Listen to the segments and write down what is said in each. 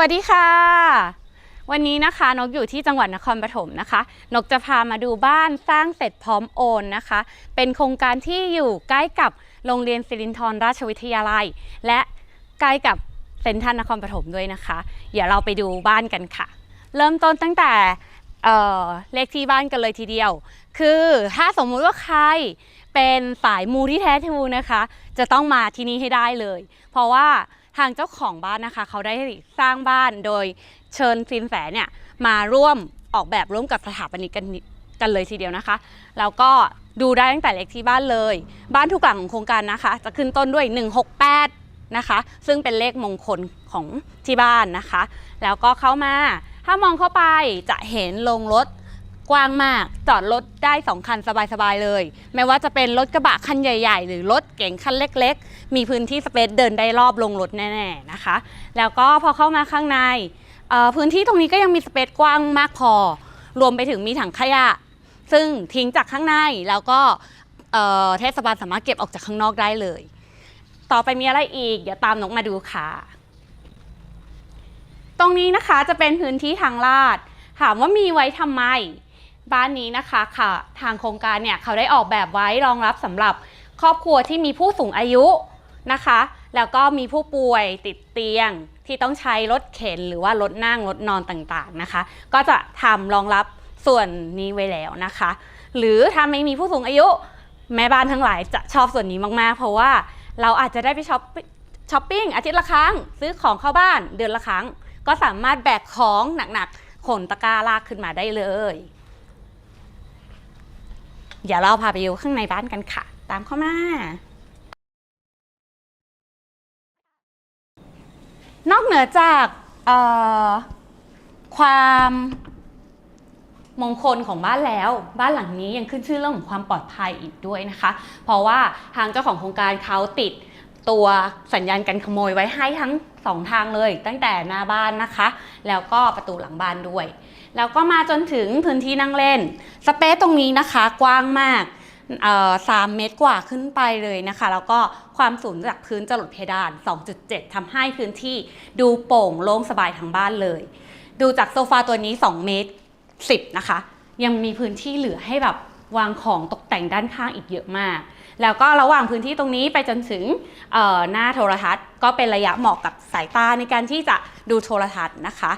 วัสดีค่ะ วันนี้นะคะนกอยู่ที่จังหวัดนครปฐมนะคะ นกจะพามาดูบ้านสร้างเสร็จพร้อมโอนนะคะ เป็นโครงการที่อยู่ใกล้กับโรงเรียนสิรินธรราชวิทยาลัย และใกล้กับเซ็นทรัลนครปฐมด้วยนะคะ เดี๋ยวเราไปดูบ้านกันค่ะ เริ่มต้นตั้งแต่เเลขที่บ้านกันเลยทีเดียว คือถ้าสมมุติว่าใครเป็นสายมูที่แท้ทูนะคะ จะต้องมาที่นี่ให้ได้เลย เพราะว่า ทางเจ้าของบ้านนะคะ เขาได้สร้างบ้านโดยเชิญสินแสเนี่ยมาร่วมออกแบบร่วมกับสถาปนิกกันกันเลยทีเดียวนะคะ แล้วก็ดูได้ตั้งแต่เลขที่บ้านเลย บ้านทุกหลังของโครงการนะคะ จะขึ้นต้นด้วย 168 นะคะ ซึ่งเป็นเลขมงคลของที่บ้านนะคะ แล้วก็เข้ามาถ้ามองเข้าไปจะเห็นโรงรถ กว้างมาก จอดรถได้ 2 คันสบายๆเลย ไม่ว่าจะเป็นรถกระบะคันใหญ่ ๆ หรือรถเก๋งคันเล็ก ๆ มีพื้นที่สเปซเดินได้รอบโรงรถแน่ๆนะคะ แล้วก็พอเข้ามาข้างในพื้นที่ตรงนี้ก็ยังมีสเปซกว้างมากพอ รวมไปถึงมีถังขยะ ซึ่งทิ้งจากข้างในแล้วก็เอ่อเทศบาลสามารถเก็บออกจากข้างนอกได้เลย ต่อไปมีอะไรอีก เดี๋ยวตามนกมาดูค่ะ ตรงนี้นะคะจะเป็นพื้นที่ทางลาด ถามว่ามีไว้ทำไม บ้านนี้นะคะค่ะทางโครงการเนี่ยเขาได้ออกแบบไว้รองรับสำหรับครอบครัวที่มีผู้สูงอายุนะคะ แล้วก็มีผู้ป่วยติดเตียงที่ต้องใช้รถเข็นหรือว่ารถนั่งรถนอนต่างๆนะคะ ก็จะทำรองรับส่วนนี้ไว้แล้วนะคะ หรือถ้าไม่มีผู้สูงอายุ แม่บ้านทั้งหลายจะชอบส่วนนี้มากๆ เพราะว่าเราอาจจะได้ไปช้อปช้อปปิ้งอาทิตย์ละครั้ง ซื้อของเข้าบ้านเดือนละครั้ง ก็สามารถแบกของหนักๆขนตะกร้าลากขึ้นมาได้เลย เดี๋ยวเราพาไปดูข้างในบ้านกันค่ะ ตามเข้ามา นอกเหนือจากความมงคลของบ้านแล้วบ้านหลังนี้ยังขึ้นชื่อเรื่องของความปลอดภัยอีกด้วยนะคะ เพราะว่าทางเจ้าของโครงการเขาติดตัวสัญญาณกันขโมยไว้ให้ทั้งสองทางเลย ตั้งแต่หน้าบ้านนะคะ แล้วก็ประตูหลังบ้านด้วย แล้วก็มาจนถึงพื้นที่นั่งเล่น สเปซตรงนี้นะคะกว้างมากสามเมตรกว่าขึ้นไปเลยนะคะ แล้วก็ความสูงจากพื้นจรดเพดาน 2.7ทำให้พื้นที่ดูโปร่งโล่งสบายทั้งบ้านเลย ดูจากโซฟาตัวนี้ 2 เมตร 10 นะคะ ยังมีพื้นที่เหลือให้แบบวางของตกแต่งด้านข้างอีกเยอะมาก แล้วก็ระหว่างพื้นที่ตรงนี้ไปจนถึงหน้าโทรทัศน์ ก็เป็นระยะเหมาะกับสายตาในการที่จะดูโทรทัศน์นะคะ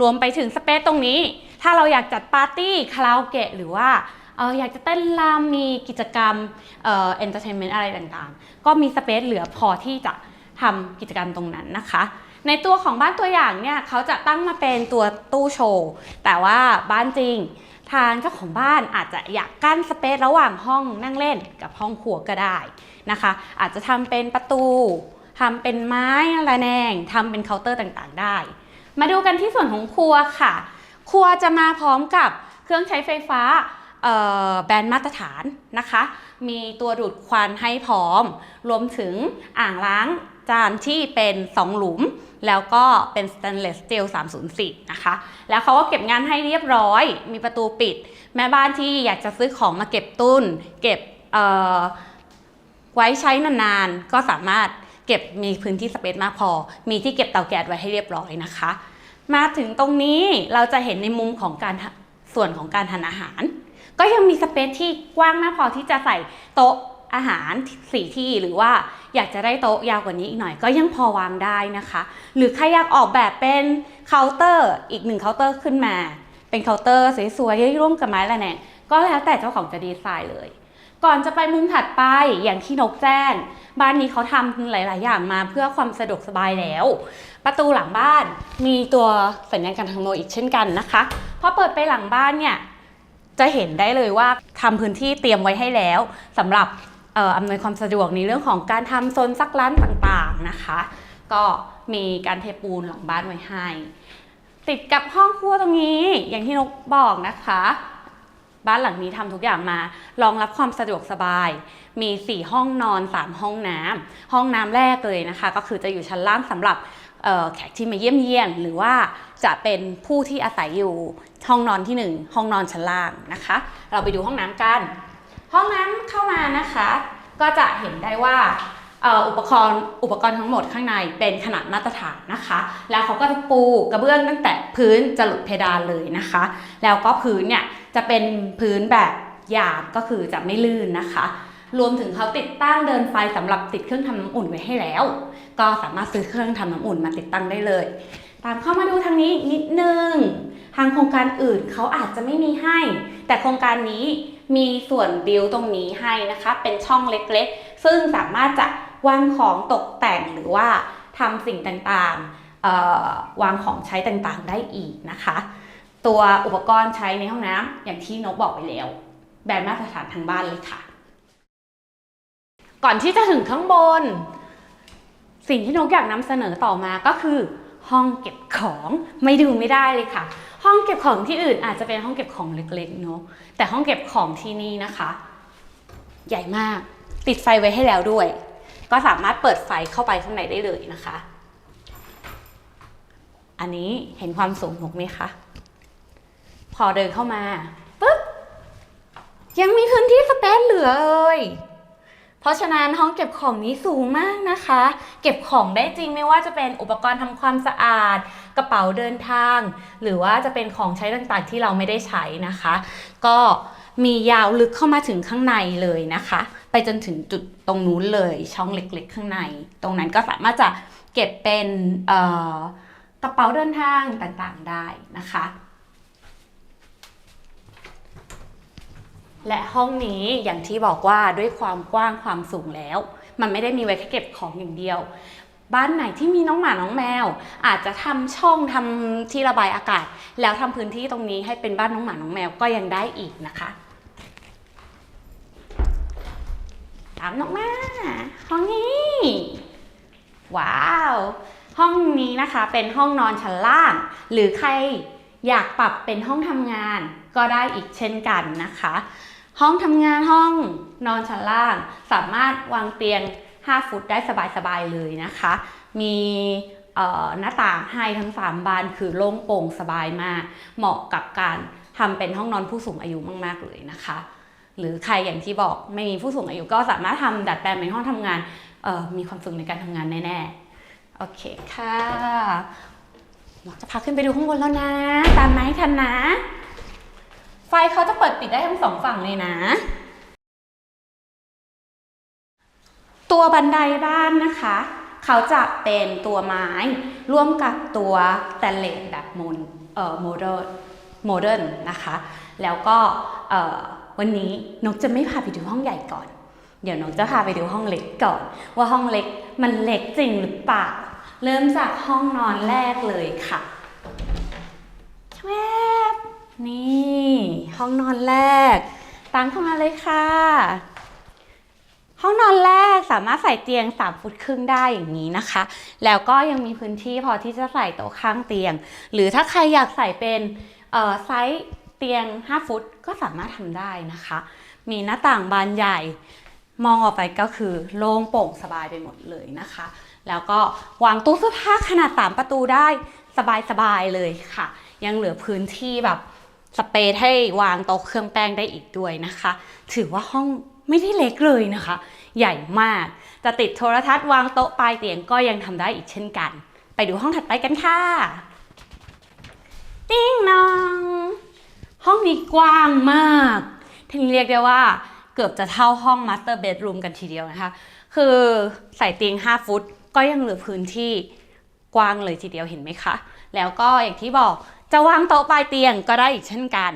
รวมไปถึงสเปซตรงนี้ ถ้าเราอยากจัดปาร์ตี้คาราโอเกะหรือว่าเอออยากจะเต้นรำมีกิจกรรมเอ่อเอนเตอร์เทนเมนต์อะไรต่างๆ ก็มีสเปซเหลือพอที่จะทำกิจกรรมตรงนั้นนะคะ ในตัวของบ้านตัวอย่างเนี่ยเขาจะตั้งมาเป็นตัวตู้โชว์ แต่ว่าบ้านจริงทางเจ้าของบ้านอาจจะอยากกั้นสเปซระหว่างห้องนั่งเล่นกับห้องครัวก็ได้นะคะ อาจจะทำเป็นประตูทำเป็นไม้ระแนงทำเป็นเคาน์เตอร์ต่างๆ ได้ มาดูกันที่ส่วนของครัวค่ะ ครัวจะมาพร้อมกับเครื่องใช้ไฟฟ้าแบรนด์มาตรฐานนะคะ มีตัวดูดควันให้พร้อม รวมถึงอ่างล้างจานที่เป็น 2 หลุม แล้วก็เป็นสแตนเลสสตีล304 นะคะ แล้วเขาก็เก็บงานให้เรียบร้อย มีประตูปิด แม่บ้านที่อยากจะซื้อของมาเก็บตุ้น เก็บไว้ใช้นานๆ ก็สามารถ เก็บมีพื้นที่สเปซมากพอ มีที่เก็บเตาแก๊สไว้ให้เรียบร้อยนะคะ มาถึงตรงนี้เราจะเห็นในมุมของการส่วนของการทานอาหาร ก็ยังมีสเปซที่กว้างมากพอที่จะใส่โต๊ะอาหารสี่ที่หรือว่าอยากจะได้โต๊ะยาวกว่านี้อีกหน่อย ก็ยังพอวางได้นะคะ หรือใครอยากออกแบบเป็นเคาน์เตอร์อีกหนึ่งเคาน์เตอร์ขึ้นมา เป็นเคาน์เตอร์สวยๆร่วมกับไม้ละแนงก็แล้วแต่เจ้าของจะดีไซน์เลย ก่อนจะไปมุมถัดไปอย่างที่นกแจ้ง บ้านนี้เขาทำหลาย ๆ อย่างมาเพื่อความสะดวกสบายแล้ว ประตูหลังบ้านมีตัวสัญญาณการขโมอีกเช่นกันนะคะพอเปิดไปหลังบ้านเนี่ยจะเห็นได้เลยว่าทำพื้นที่เตรียมไว้ให้แล้วสำหรับอออำนวยความสะดวกในเรื่องของการทำโซนซักล้านต่างๆนะคะ ก็มีการเทปูนหลังบ้านไว้ให้ ติดกับห้องครัวตรงนี้อย่างที่นกบอกนะคะ บ้านหลังนี้ทำทุกอย่างมารองรับความสะดวกสบาย มี 4 ห้องนอน 3 ห้องน้ำห้องน้ำแรกเลยนะคะ ก็คือจะอยู่ชั้นล่างสำหรับแขกที่มาเยี่ยมเยียน หรือว่าจะเป็นผู้ที่อาศัยอยู่ห้องนอนทีหนึ่1 ห้องนอนชั้นล่างนะคะ เราไปดูห้องน้ำกัน ห้องน้ำเข้ามานะคะ ก็จะเห็นได้ว่าอุปกรณ์อุปกรณ์ทั้งหมดข้างในเป็นขนาดมาตรฐานนะคะ แล้วเขาก็จะปูกระเบื้องตั้งแต่พื้นจะหลุดเพดานเลยนะคะ แล้วก็พื้นเนี่ย จะเป็นพื้นแบบหยาบก็คือจะไม่ลื่นนะคะ รวมถึงเขาติดตั้งเดินไฟสำหรับติดเครื่องทำน้ำอุ่นไว้ให้แล้ว ก็สามารถซื้อเครื่องทำน้ำอุ่นมาติดตั้งได้เลย ตามเข้ามาดูทางนี้นิดนึง ทางโครงการอื่นเขาอาจจะไม่มีให้ แต่โครงการนี้มีส่วนบิวตรงนี้ให้นะคะ เป็นช่องเล็กๆ ซึ่งสามารถจะวางของตกแต่งหรือว่าทำสิ่งต่างๆวางของใช้ต่างๆได้อีกนะคะ ตัวอุปกรณ์ใช้ในห้องน้ำอย่างที่นกบอกไปแล้ว แบรนด์มาตรฐานทางบ้านเลยค่ะ ก่อนที่จะถึงข้างบน สิ่งที่นกอยากนำเสนอต่อมาก็คือ ห้องเก็บของไม่ดูไม่ได้เลยค่ะ ห้องเก็บของที่อื่นอาจจะเป็นห้องเก็บของเล็กๆเนาะแต่ห้องเก็บของที่นี่นะคะ ใหญ่มากติดไฟไว้ให้แล้วด้วย ก็สามารถเปิดไฟเข้าไปข้างในได้เลยนะคะ อันนี้เห็นความสูงนกไหมคะ พอเดินเข้ามาปุ๊บยังมีพื้นที่สเปซเหลือเลยเพราะฉะนั้นห้องเก็บของนี้สูงมากนะคะ เก็บของได้จริงไม่ว่าจะเป็นอุปกรณ์ทำความสะอาด กระเป๋าเดินทาง หรือว่าจะเป็นของใช้ต่างๆที่เราไม่ได้ใช้นะคะ ก็มียาวลึกเข้ามาถึงข้างในเลยนะคะ ไปจนถึงจุดตรงนู้นเลยช่องเล็กๆ ข้างใน ตรงนั้นก็สามารถจะเก็บเป็นกระเป๋าเดินทางต่างๆได้นะคะ และห้องนี้อย่างที่บอกว่าด้วยความกว้างความสูงแล้ว มันไม่ได้มีไว้แค่เก็บของอย่างเดียว บ้านไหนที่มีน้องหมาน้องแมว อาจจะทำช่องทำที่ระบายอากาศ แล้วทำพื้นที่ตรงนี้ให้เป็นบ้านน้องหมาน้องแมวก็ยังได้อีกนะคะตามนกมาห้องนี้ว้าว ห้องนี้นะคะเป็นห้องนอนชั้นล่าง หรือใครอยากปรับเป็นห้องทำงานก็ได้อีกเช่นกันนะคะ ห้องทำงานห้องนอนชั้นล่าง สามารถวางเตียง 5 ฟุตได้สบายๆเลยนะคะ มีหน้าต่างให้ทั้ง 3 บานคือโล่งโปร่งสบายมาก เหมาะกับการทำเป็นห้องนอนผู้สูงอายุมากๆเลยนะคะ หรือใครอย่างที่บอกไม่มีผู้สูงอายุก็สามารถทำดัดแปลงเป็นห้องทำงานมีความสุขในการทำงานแน่ๆ โอเคค่ะเราจะพาขึ้นไปดูข้างบนแล้วนะ ตามไหมทันนะ ไฟเขาจะเปิดปิดได้ทั้งสองฝั่งเลยนะ ตัวบันไดบ้านนะคะ เขาจะเป็นตัวไม้ ร่วมกับตัวสแตนเลสแบบโมนเอ่อโมเดิร์นโมเดิร์นนะคะ แล้วก็เอ่อวันนี้นกจะไม่พาไปดูห้องใหญ่ก่อน เดี๋ยวนกจะพาไปดูห้องเล็กก่อน ว่าห้องเล็กมันเล็กจริงหรือเปล่า เริ่มจากห้องนอนแรกเลยค่ะแวบนี่ ห้องนอนแรก ตามเข้ามาเลยค่ะ ห้องนอนแรกสามารถใส่เตียง 3 ฟุตครึ่งได้อย่างนี้นะคะ แล้วก็ยังมีพื้นที่พอที่จะใส่โต๊ะข้างเตียง หรือถ้าใครอยากใส่เป็นไซส์เตียง 5 ฟุตก็สามารถทำได้นะคะ มีหน้าต่างบานใหญ่มองออกไปก็คือโล่งโปร่งสบายไปหมดเลยนะคะ แล้วก็วางตู้เสื้อผ้าขนาด 3 ประตูได้สบายๆเลยค่ะ ยังเหลือพื้นที่แบบ สเปซให้วางโต๊ะเครื่องแป้งได้อีกด้วยนะคะ ถือว่าห้องไม่ได้เล็กเลยนะคะ ใหญ่มาก จะติดโทรทัศน์วางโต๊ะปลายเตียงก็ยังทำได้อีกเช่นกัน ไปดูห้องถัดไปกันค่ะ ติ้งนอง ห้องนี้กว้างมากทีนี้เรียกได้ว่าเกือบจะเท่าห้องมาสเตอร์เบดรูมกันทีเดียวนะคะ คือใส่เตียง 5 ฟุตก็ยังเหลือพื้นที่กว้างเลยทีเดียวเห็นไหมคะ แล้วก็อย่างที่บอก จะวางโต๊ะปลายเตียงก็ได้อีกเช่นกัน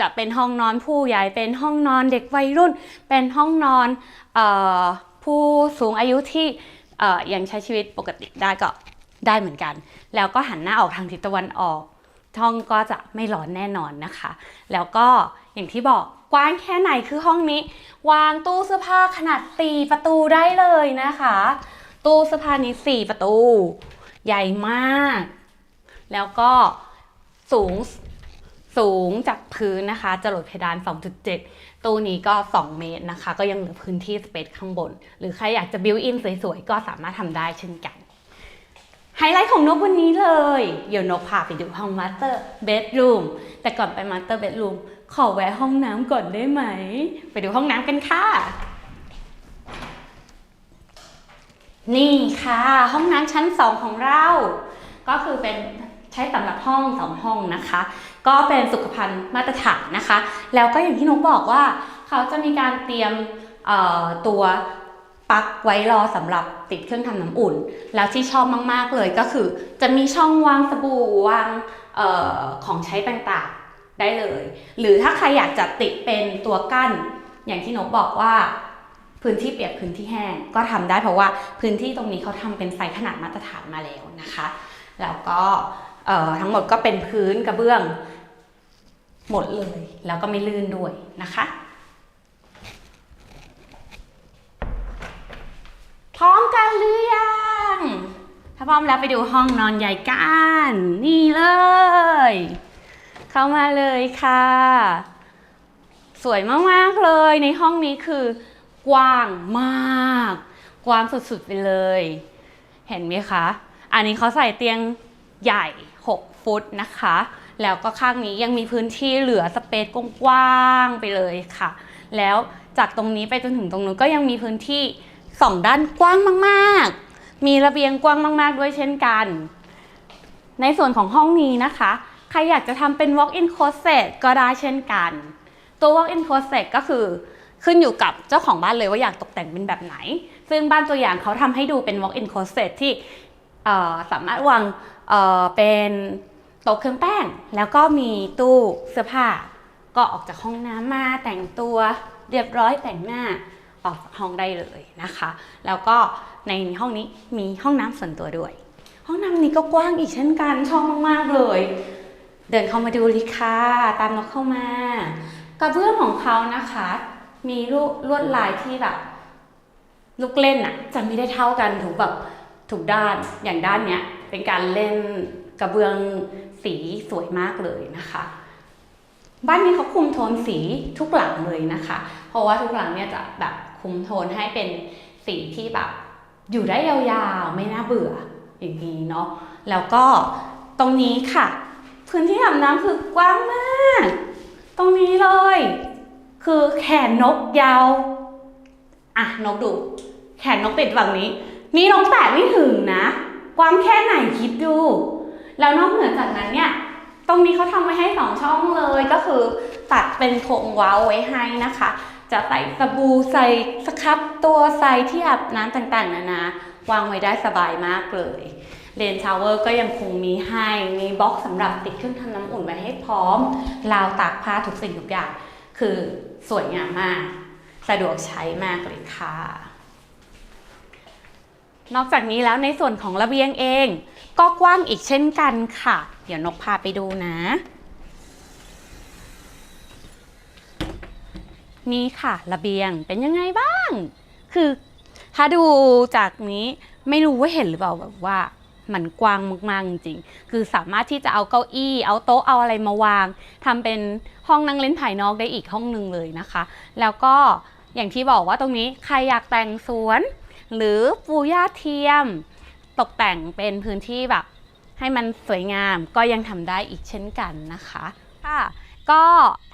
จะเป็นห้องนอนผู้ใหญ่ เป็นห้องนอนเด็กวัยรุ่น เป็นห้องนอนออผู้สูงอายุที่ยังใช้ชีวิตปกติได้ก็ได้เหมือนกัน แล้วก็หันหน้าออกทางทิศตะวันออกห้องก็จะไม่ร้อนแน่นอนนะคะ แล้วก็อย่างที่บอกกว้างแค่ไหนคือห้องนี้ วางตู้เสื้อผ้าขนาด4ประตูได้เลยนะคะ ตู้เสื้อผ้านี้4ประตู ใหญ่มาก แล้วก็ สูงสูงจากพื้นนะคะจะหลดเพดาน 2.7 ตู้นี้ก็ 2 เมตรนะคะ ก็ยังเหลือพื้นที่สเปซข้างบน หรือใครอยากจะบิวอินสวยๆ ก็สามารถทำได้เช่นกัน ไฮไลท์ของนกวันนี้เลย เดี๋ยวนกพาไปดูห้องมาสเตอร์เบดรูมแต่ก่อนไปมาสเตอร์เบดรูมขอแวะห้องน้ำก่อนได้ไหม ไปดูห้องน้ำกันค่ะ นี่ค่ะ ห้องน้ำชั้น 2 ของเรา ก็คือเป็น ใช้สำหรับห้องสองห้องนะคะ ก็เป็นสุขภัณฑ์มาตรฐานนะคะ แล้วก็อย่างที่นกบอกว่า เขาจะมีการเตรียมตัวปลั๊กไว้รอสำหรับติดเครื่องทำน้ำอุ่น แล้วที่ชอบมากๆเลยก็คือ จะมีช่องวางสบู่วางออของใช้ต่างๆได้เลย หรือถ้าใครอยากจะติดเป็นตัวกั้น อย่างที่นกบอกว่าพื้นที่เปียกพื้นที่แห้งก็ทำได้เพราะว่าพื้นที่ตรงนี้เขาทำเป็นไซส์ขนาดมาตรฐานมาแล้วนะคะ แล้วก็ ทั้งหมดก็เป็นพื้นกระเบื้อง หมดเลยแล้วก็ไม่ลื่นด้วยนะคะพร้อมกันหรือยัง ถ้าพร้อมแล้วไปดูห้องนอนใหญ่กัน นี่เลย เข้ามาเลยค่ะ สวยมากๆเลยในห้องนี้คือกว้างมาก กว้างสุดๆไปเลย เห็นไหมคะ อันนี้เขาใส่เตียงใหญ่ ฟุตนะคะ แล้วก็ข้างนี้ยังมีพื้นที่เหลือสเปซกว้างๆไปเลยค่ะ แล้วจากตรงนี้ไปจนถึงตรงนู้นก็ยังมีพื้นที่สองด้านกว้างมากๆ มีระเบียงกว้างมาก ๆ ด้วยเช่นกัน ในส่วนของห้องนี้นะคะ ใครอยากจะทำเป็น walk-in closet ก็ได้เช่นกัน ตัว walk-in closet ก็คือขึ้นอยู่กับเจ้าของบ้านเลยว่าอยากตกแต่งเป็นแบบไหน ซึ่งบ้านตัวอย่างเขาทำให้ดูเป็น walk-in closet ที่สามารถวางเเป็น โต๊ะเครื่องแป้ง แล้วก็มีตู้เสื้อผ้า ก็ออกจากห้องน้ำมาแต่งตัวเรียบร้อยแต่งหน้าออกจากห้องได้เลยนะคะ แล้วก็ในห้องนี้มีห้องน้ำส่วนตัวด้วย ห้องน้ำนี้ก็กว้างอีกเช่นกันชอบมากๆเลย เดินเข้ามาดูลิค่ะตามนกเข้ามากระเบื้องของเขานะคะ มีลวดลวดลายที่แบบลูกเล่นอะจะไม่ได้เท่ากันถูกแบบถูกด้านอย่างด้านเนี้ยเป็นการเล่นกระเบื้อง สีสวยมากเลยนะคะบ้านนี้เขาคุมโทนสีทุกหลังเลยนะคะ เพราะว่าทุกหลังเนี่ยจะแบบคุมโทนให้เป็นสีที่แบบอยู่ได้ยาวๆ ไม่น่าเบื่ออย่างนี้เนาะ แล้วก็ตรงนี้ค่ะ พื้นที่อาบน้ำคือกว้างมาก ตรงนี้เลย คือแขนนกยาว อะนกดู แขนนกติดฝั่งนี้ นี่นกแตะไม่ถึงนะ กว้างแค่ไหนคิดดู แล้วนอกเหนือจากนั้นเนี่ยตรงนี้เขาทำไว้ให้สองช่องเลยก็คือตัดเป็นโถงว้าไว้ให้นะคะ จะใส่สบู่ใส่สครับตัวใส่ที่อาบน้ำต่างๆ นานาวางไว้ได้สบายมากเลยเลนชาวเวอร์ก็ยังคงมีให้ มีบล็อกสำหรับติดเครื่องทำน้ำอุ่นไว้ให้พร้อม ราวตากผ้าทุกสิ่งทุกอย่าง คือสวยงามมาก สะดวกใช้มากเลยค่ะ นอกจากนี้แล้วในส่วนของระเบียงเอง ก็กว้างอีกเช่นกันค่ะ เดี๋ยวนกพาไปดูนะ นี่ค่ะระเบียงเป็นยังไงบ้าง คือถ้าดูจากนี้ไม่รู้ว่าเห็นหรือเปล่าแบบว่ามันกว้างมากๆจริงๆ คือสามารถที่จะเอาเก้าอี้ เอาโต๊ะ เอาอะไรมาวางทำเป็นห้องนั่งเล่นภายนอกได้อีกห้องหนึ่งเลยนะคะ แล้วก็อย่างที่บอกว่าตรงนี้ใครอยากแต่งสวน หรือปูหญ้าเทียม ตกแต่งเป็นพื้นที่แบบให้มันสวยงามก็ยังทำได้อีกเช่นกันนะคะค่ะก็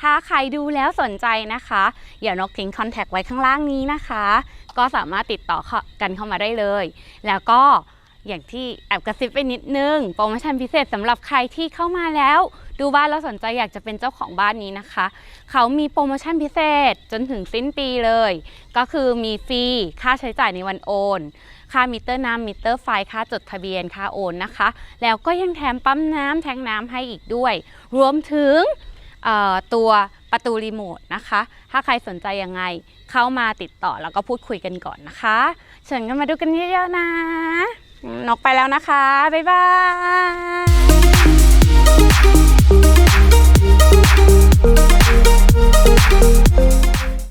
ถ้าใครดูแล้วสนใจนะคะเดี๋ยวนกทิ้งคอนแทคไว้ข้างล่างนี้นะคะ ก็สามารถติดต่อกันเข้ามาได้เลย แล้วก็อย่างที่แอบกระซิบไปนิดนึง โปรโมชั่นพิเศษสำหรับใครที่เข้ามาแล้ว ดูบ้านแล้วสนใจอยากจะเป็นเจ้าของบ้านนี้นะคะ เขามีโปรโมชั่นพิเศษจนถึงสิ้นปีเลย ก็คือมีฟรีค่าใช้จ่ายในวันโอน ค่ามิเตอร์น้ำมิเตอร์ไฟค่าจดทะเบียนค่าโอนนะคะ แล้วก็ยังแถมปั๊มน้ำแทงน้ำให้อีกด้วย รวมถึงตัวประตูรีโมทนะคะ ถ้าใครสนใจยังไง เข้ามาติดต่อแล้วก็พูดคุยกันก่อนนะคะเชิญกันมาดูกันเยอะๆนะ นกไปแล้วนะคะ บ๊ายบาย Thank you.